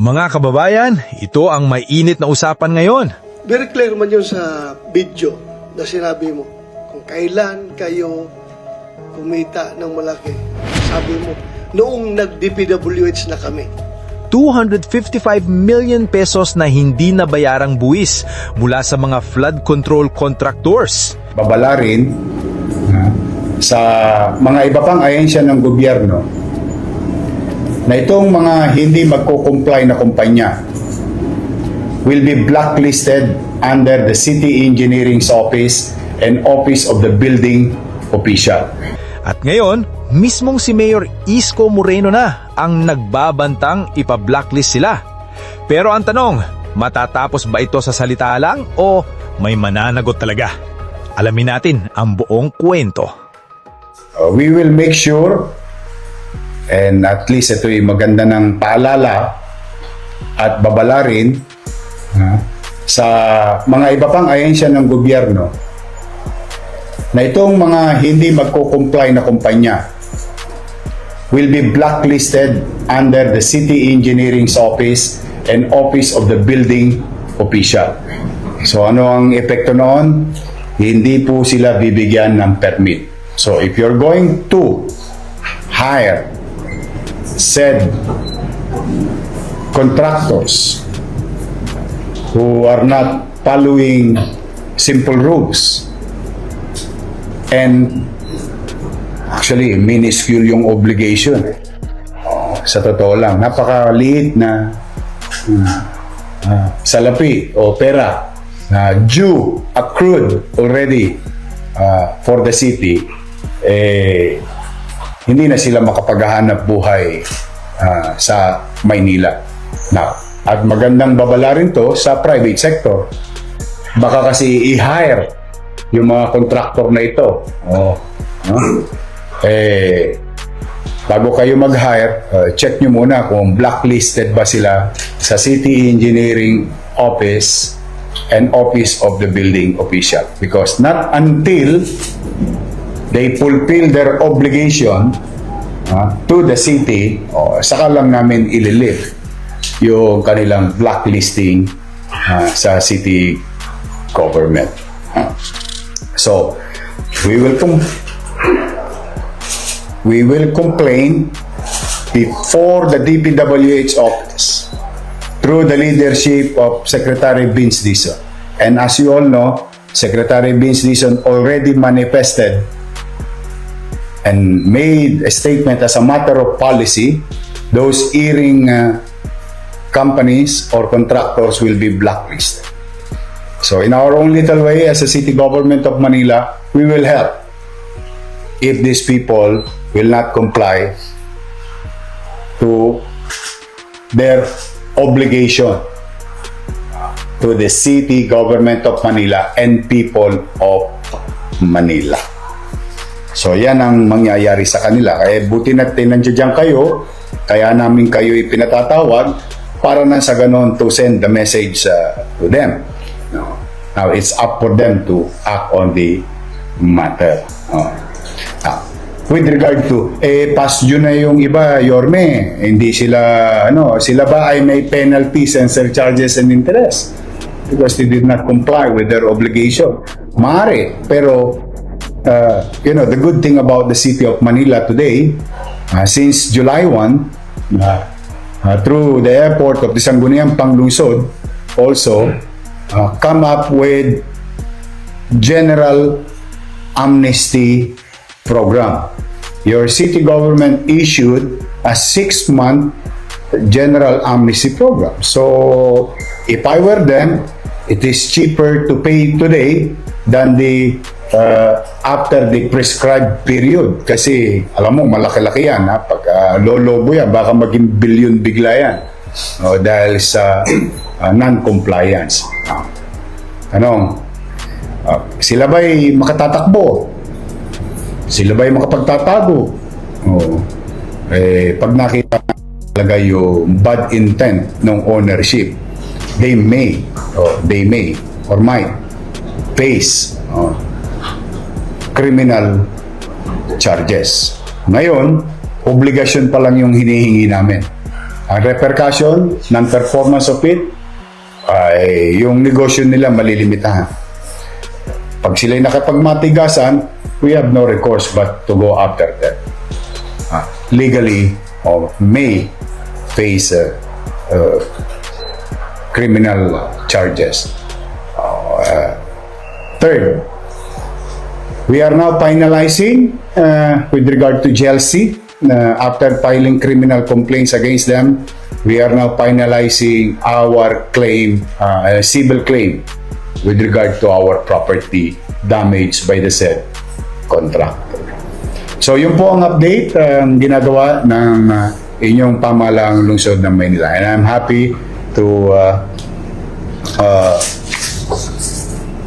Mga kababayan, ito ang may init na usapan ngayon. Very clear man yun sa video na sinabi mo. Kung kailan kayo kumita ng malaki. Sabi mo, noong nag-DPWH na kami. 255 million pesos na hindi nabayarang buwis mula sa mga flood control contractors. babalarin ah, sa mga iba pang ahensya ng gobyerno na itong mga hindi magko-comply na kumpanya will be blacklisted under the City Engineering's Office and Office of the Building Official. At ngayon, mismong si Mayor Isko Moreno na ang nagbabantang ipa-blacklist sila. Pero ang tanong, matatapos ba ito sa salita lang o may mananagot talaga? Alamin natin ang buong kwento. Uh, we will make sure and at least ito ay maganda ng paalala at babalarin ha, sa mga iba pang ahensya ng gobyerno na itong mga hindi magko-comply na kumpanya will be blacklisted under the City Engineering's Office and Office of the Building Official. So ano ang epekto noon? Hindi po sila bibigyan ng permit. So if you're going to hire said contractors who are not following simple rules. And actually minuscule yung obligation. Sa totoo lang napakaliit na uh, salapi o pera na due accrued already uh, for the city. Eh hindi na sila makapaghahanap buhay ah, sa Maynila. Now, at magandang babala rin to sa private sector. Baka kasi i-hire yung mga contractor na ito. Oh, no? Eh, bago kayo mag-hire, uh, check nyo muna kung blacklisted ba sila sa City Engineering Office and Office of the Building Official. Because not until they fulfill their obligation ah, to the city, o saka lang namin ililift yung kanilang blacklisting ah, sa city government. Ah. So, we will com- we will complain before the DPWH office through the leadership of Secretary Vince Dizon. And as you all know, Secretary Vince Dizon already manifested and made a statement as a matter of policy, those earring uh, companies or contractors will be blacklisted. So in our own little way as a city government of Manila, we will help if these people will not comply to their obligation to the city government of Manila and people of Manila. So yan ang mangyayari sa kanila. Kaya buti na nandiyan kayo, kaya namin kayo ipinatatawag para na sa ganon to send the message uh, to them. No. Now it's up for them to act on the matter. No. Ah, with regard to, eh, past due na yung iba, Yorme, hindi sila, ano, sila ba ay may penalties and surcharges and interest? Because they did not comply with their obligation. Mare, pero uh, you know, the good thing about the city of Manila today, uh, since July 1, uh, uh, through the airport of the Sangguniang Panglungsod, also uh, come up with general amnesty program. Your city government issued a six-month general amnesty program. So, if I were them, it is cheaper to pay today than the uh, after the prescribed period. Kasi, alam mo, malaki-laki yan. Ha? Pag uh, lolobo yan, baka maging billion bigla yan. O, dahil sa uh, non-compliance. Ah. Ano? Uh, sila ba'y makatatakbo? Sila ba'y makapagtatago? Oo. Eh, pag nakita talaga yung bad intent ng ownership, they may, or they may, or might face oh, criminal charges. Ngayon, obligasyon pa lang yung hinihingi namin. Ang repercussion ng performance of it ay yung negosyo nila malilimitahan. Pag sila'y nakapagmatigasan, we have no recourse but to go after them. Ah, legally or may face uh, uh, criminal charges. Uh, third, we are now finalizing uh, with regard to GLC. Uh, after filing criminal complaints against them, we are now finalizing our claim, uh, a civil claim with regard to our property damaged by the said contractor. So yun po ang update ang ginagawa ng uh, inyong pamalaang lungsod ng Maynila. And I'm happy to uh, uh,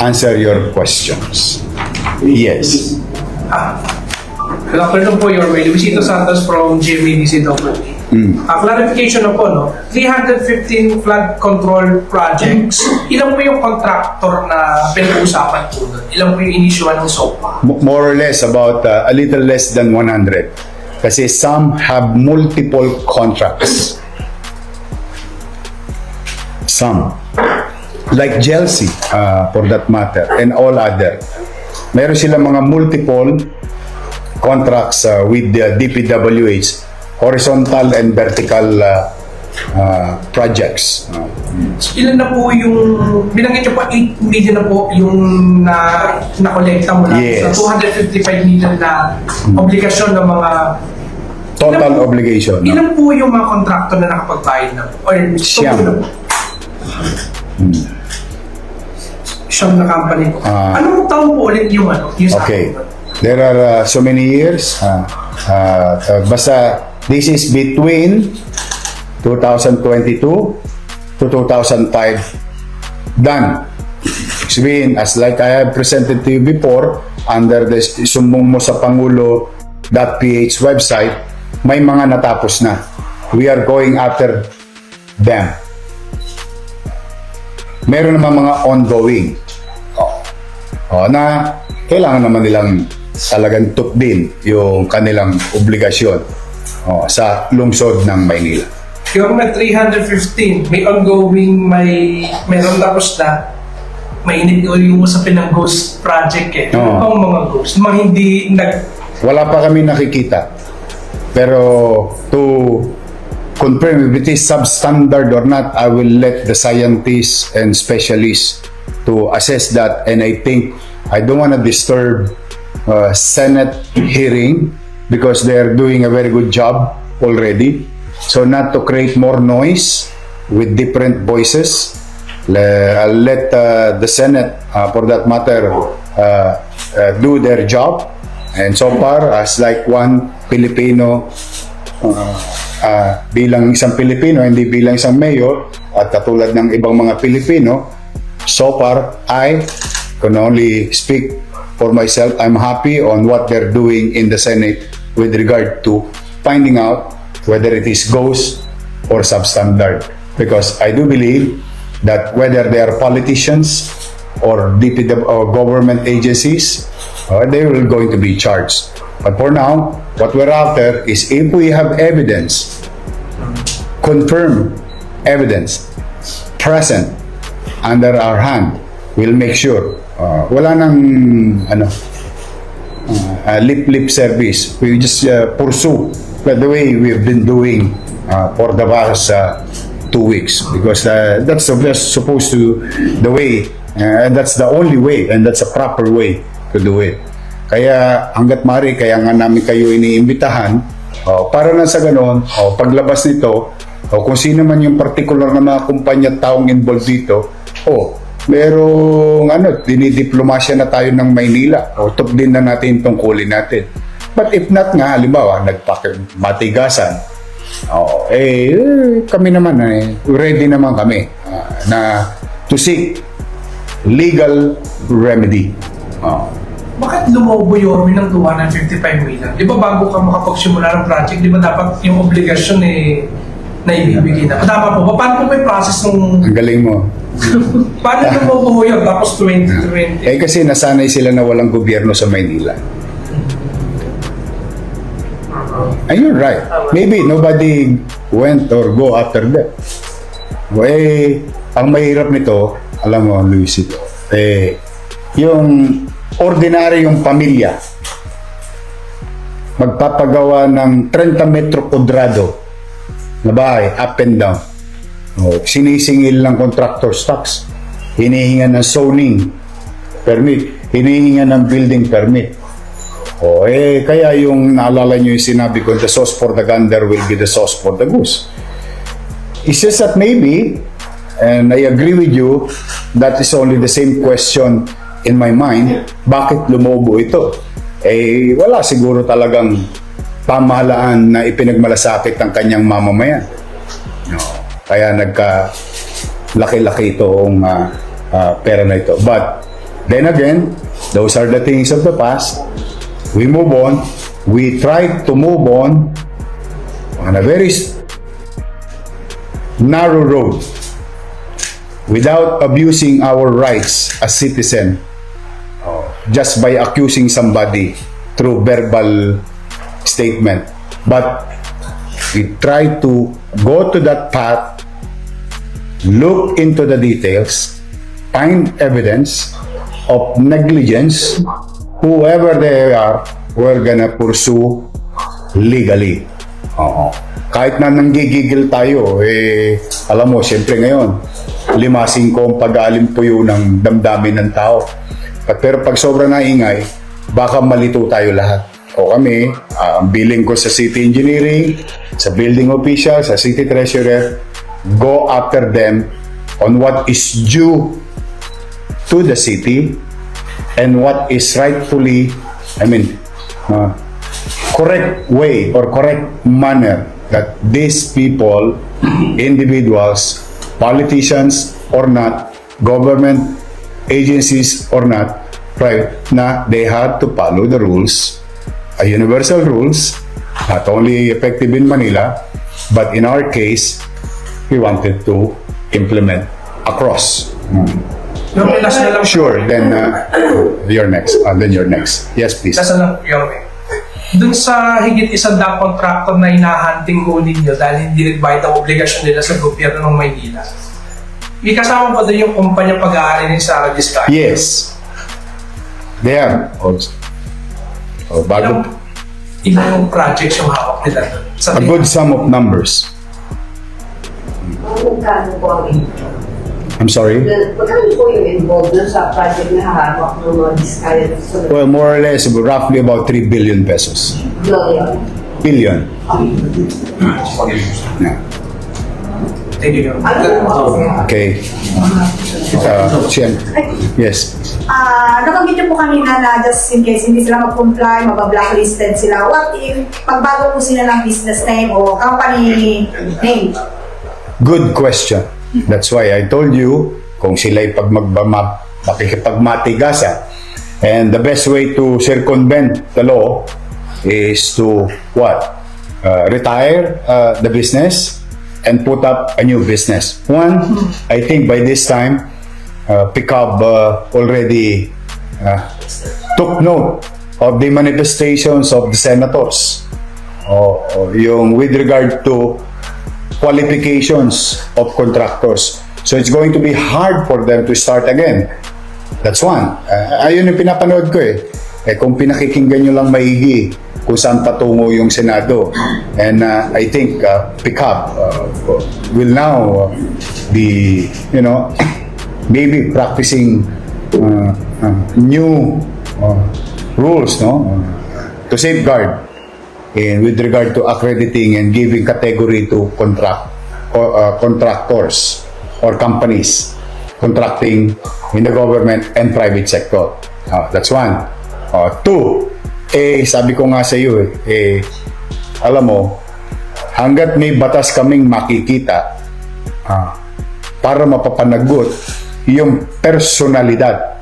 answer your questions. Yes. Good afternoon po, Your Way. Luisito Santos from GMADC Double A. clarification na po, no? 315 flood control projects. Ilan po yung contractor na pinag-uusapan po doon? Ilan po yung inisyuan ng SOPA? More or less about uh, a little less than 100 kasi some have multiple contracts some like Chelsea uh, for that matter and all other meron silang mga multiple contracts uh, with the DPWH horizontal and vertical uh, uh, projects uh, Ilan na po yung, binanggit niyo po 8 million na po yung na nakolekta mula Yes. sa 255 million na obligasyon ng mga total Ilan obligation no? Ilan po yung mga contractor na nakapagbayad na po? Or Siyam. na po? Siyam na company po. Ah. Anong taon po ulit yung ano? Yung sa Okay. akin? There are uh, so many years. Uh, uh, uh, basta this is between 2022 to 2005 done. Sabihin, as like I have presented to you before, under the sumbong mo sa Pangulo.ph website, may mga natapos na. We are going after them. Meron naman mga ongoing. Oh, na kailangan naman nilang talagang tukdin yung kanilang obligasyon oh, sa lungsod ng Maynila. Yung may 315, may ongoing, may meron tapos na, mainit ko yung usapin ng ghost project eh. Ano Oo. bang mga ghost? Mga hindi nag... Wala pa kami nakikita. Pero to confirm if it is substandard or not, I will let the scientists and specialists to assess that. And I think I don't want to disturb uh, Senate hearing because they're doing a very good job already. So not to create more noise with different voices, I'll let uh, the Senate, uh, for that matter, uh, uh, do their job. And so far, as like one Filipino, uh, uh, bilang isang Pilipino, hindi bilang isang mayor, at katulad ng ibang mga Pilipino, so far, I can only speak for myself. I'm happy on what they're doing in the Senate with regard to finding out whether it is ghost or substandard. Because I do believe that whether they are politicians or DPW or government agencies, uh, they will going to be charged. But for now, what we're after is if we have evidence, confirmed evidence present under our hand, we'll make sure uh, wala nang ano uh, lip-lip service. We just uh, pursue but the way we've been doing uh, for the past uh, two weeks because uh, that's best supposed to the way uh, and that's the only way and that's a proper way to do it. Kaya hanggat mari kaya nga namin kayo iniimbitahan oh, para na sa ganon, oh, paglabas nito, o kung sino man yung particular na mga kumpanya taong involved dito, oh, merong ano, dinidiplomasya na tayo ng Maynila o top din na natin tungkulin natin. But if not nga, halimbawa, nagpakimatigasan, oh, eh, kami naman, eh, ready naman kami ah, na to seek legal remedy. Oh. Bakit lumobo yung ng 255 million? Di ba bago ka makapagsimula ng project, di ba dapat yung obligasyon eh na ibibigay na? Tama po ba? Paano po may process nung... Ang galing mo. Paano lumobo yun? Tapos 2020? Eh kasi nasanay sila na walang gobyerno sa Maynila. And you're right. Maybe nobody went or go after them. Eh, ang mahirap nito, alam mo, Luisito, eh, yung ordinaryong pamilya, magpapagawa ng 30 metro kwadrado na bahay, up and down. O, sinisingil ng contractor's tax. Hinihinga ng zoning permit. Hinihinga ng building permit. O, eh, kaya yung naalala nyo yung sinabi ko, the sauce for the gander will be the sauce for the goose. It's just that maybe, and I agree with you, that is only the same question in my mind, bakit lumobo ito? Eh, wala siguro talagang pamahalaan na ipinagmalasakit ang kanyang mamamayan. No. Kaya nagka laki-laki itong uh, uh, pera na ito. But then again, those are the things of the past. We move on. We try to move on on a very narrow road without abusing our rights as citizen just by accusing somebody through verbal statement. But we try to go to that path, look into the details, find evidence of negligence, whoever they are, we're gonna pursue legally. Oo. Kahit na nanggigigil tayo, eh, alam mo, siyempre ngayon, limasing ko ang pag-alimpuyo ng damdamin ng tao. Pero pag sobra na ingay, baka malito tayo lahat. O kami, ah, ang billing ko sa city engineering, sa building official, sa city treasurer, go after them on what is due to the city and what is rightfully, I mean, uh, correct way or correct manner that these people, individuals, politicians or not, government agencies or not, right, na they had to follow the rules, a universal rules, not only effective in Manila, but in our case, we wanted to implement across. Yung last na lang, Sure, then uh, you're next. Uh, then you're next. Yes, please. last na lang, yung dun sa higit isang daang contractor na hinahunting ho ninyo dahil hindi nagbayad ang obligasyon nila sa gobyerno ng Maynila. May kasama pa doon yung kumpanya pag-aari ni Sarah Vizcaya. Yes. Also. Oh, Ilang, bago, ilang projects yung hawak nila doon? Sa a good sum of numbers. Magkano po ang I'm sorry. Magkano po yung involved dun sa project na hahawak ng mga Well, more or less, roughly about 3 billion pesos. Gloria? Billion. Yeah. Okay. Uh, Sien. Yes. Ah, nabanggit niyo po kanina na just in case hindi sila mag-comply, mabablacklisted sila. What if pagbago po sila ng business name o company name? Good question. That's why I told you kung sila'y pag magbama, makikipagmatigasan. And the best way to circumvent the law is to what? Uh, retire uh, the business and put up a new business. One, I think by this time, uh, Pickup uh, already uh, took note of the manifestations of the senators. O, o, yung with regard to qualifications of contractors. So it's going to be hard for them to start again. That's one. Uh, ayun yung pinapanood ko eh. Eh kung pinakikinggan nyo lang maigi kung saan patungo yung Senado. And uh, I think uh, PICAP uh, will now uh, be, you know, maybe practicing uh, uh, new uh, rules, no? Uh, to safeguard in with regard to accrediting and giving category to contract or uh, contractors or companies contracting in the government and private sector. Uh, that's one. Uh, two, eh, sabi ko nga sa iyo eh, eh, alam mo, hanggat may batas kaming makikita ah, para mapapanagot yung personalidad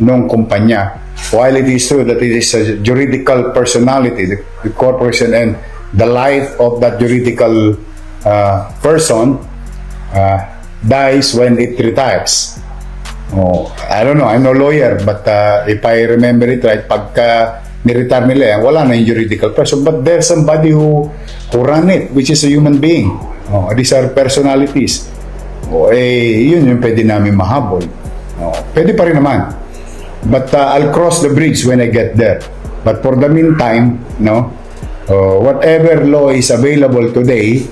ng kumpanya. While it is true that it is a juridical personality, the, the corporation and the life of that juridical uh, person uh, dies when it retires. Oh, I don't know, I'm no lawyer, but uh, if I remember it right, pagka niretire nila yan, wala na yung juridical person. But there's somebody who, who run it, which is a human being. Oh, these are personalities. Oh, eh, yun yung pwede namin mahabol. Oh, pwede pa rin naman. But uh, I'll cross the bridge when I get there. But for the meantime, no, uh, whatever law is available today,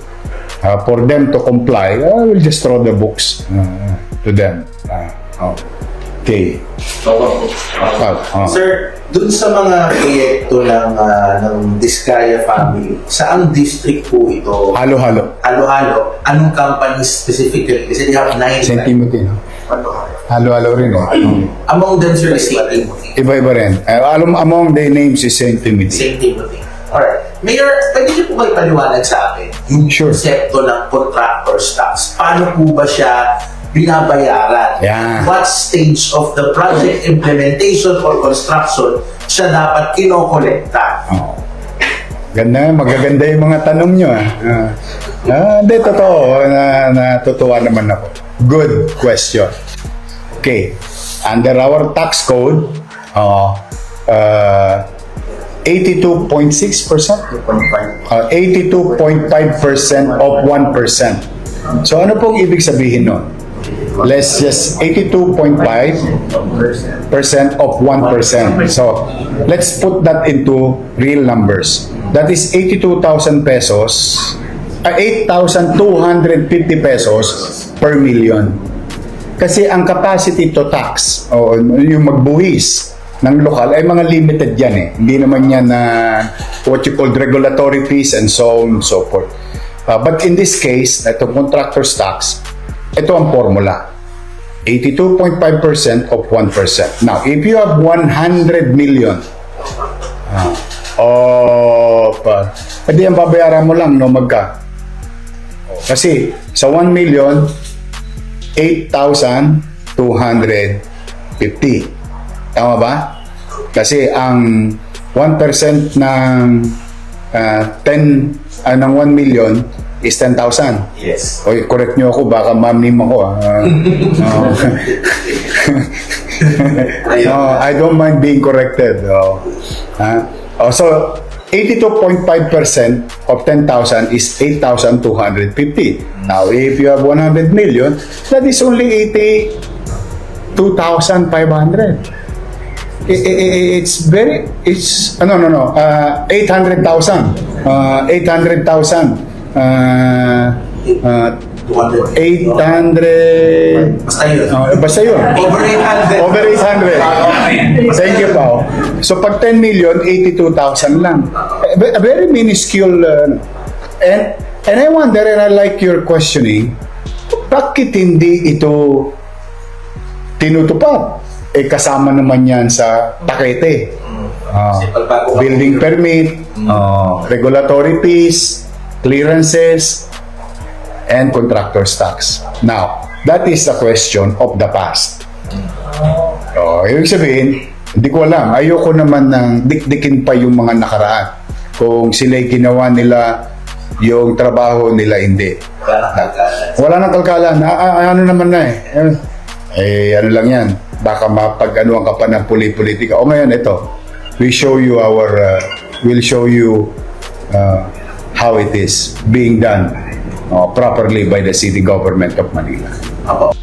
uh, for them to comply, I will just throw the books uh, to them. Uh, oh. Okay. Oo. Ah, ah. Sir, dun sa mga proyekto ng, ah, ng Diskaya family, saan district po ito? Halo-halo. Halo-halo. Anong company specifically? Kasi they have nine. St. Timothy, no? Halo-halo rin, eh. Among them, sir, is St. Timothy. Iba-iba rin. Uh, alam, among the names is St. Timothy. St. Timothy. Alright. Mayor, pwede niyo po kayo paliwanag sa akin yung Sure. konsepto ng contractor's tax. Paano po ba siya binabayaran? Yeah. What stage of the project implementation or construction siya dapat kinokolekta? Oh. Ganda, magaganda yung mga tanong nyo, ah. Ah, hindi, totoo. Na, natutuwa naman ako. Good question. Okay. Under our tax code, uh, uh, 82.6%? Uh, 82.5% of 1%. So ano pong ibig sabihin nun? Let's just 82.5 percent of 1%. So, let's put that into real numbers. That is 82,000 pesos, uh, 8,250 pesos per million. Kasi ang capacity to tax, o yung magbuwis ng lokal, ay mga limited yan eh. Hindi naman yan na what you call regulatory fees and so on and so forth. Uh, but in this case, itong contractor's tax, ito ang formula. 82.5% of 1%. Now, if you have 100 million, ah, oh, pa, pwede ang babayaran mo lang, no, magka. Kasi, sa 1 million, 8,250. Tama ba? Kasi ang 1% ng ah, 10, ah, ng 1 million is 10,000. Yes. Oy, correct nyo ako, baka mamim ako. Ah. Ah, no, I don't mind being corrected. Oh. Ah. Oh, so, 82.5% of 10,000 is 8,250. Now, if you have 100 million, that is only 82,500. I- i- i- It's very, it's, uh, no, no, no, uh, 800,000. Uh, 800,000. Uh, uh, 200. 800. Basta yun. Oh, basta yun. Over 800. Over 800. Thank you, Pao. So, pag 10 million, 82,000 lang. A ve- a very minuscule. uh, and, and I wonder, and I like your questioning, bakit hindi ito tinutupad? Eh, kasama naman yan sa takete. Ah, Kasi pagbago ka- building permit, ah, regulatory fees, clearances, and contractor's tax. Now, that is the question of the past. Oh, ibig sabihin, hindi ko alam. Ayoko naman ng dikdikin pa yung mga nakaraan. Kung sila'y ginawa nila yung trabaho nila, hindi. Wala nang. Ah, ah, ano naman na eh. Eh, Eh, ano lang yan. Baka mapag-anuan ka pa ng puli-politika. O ngayon, ito. We show you our, uh, we'll show you uh, how it is being done uh, properly by the city government of Manila. Apo.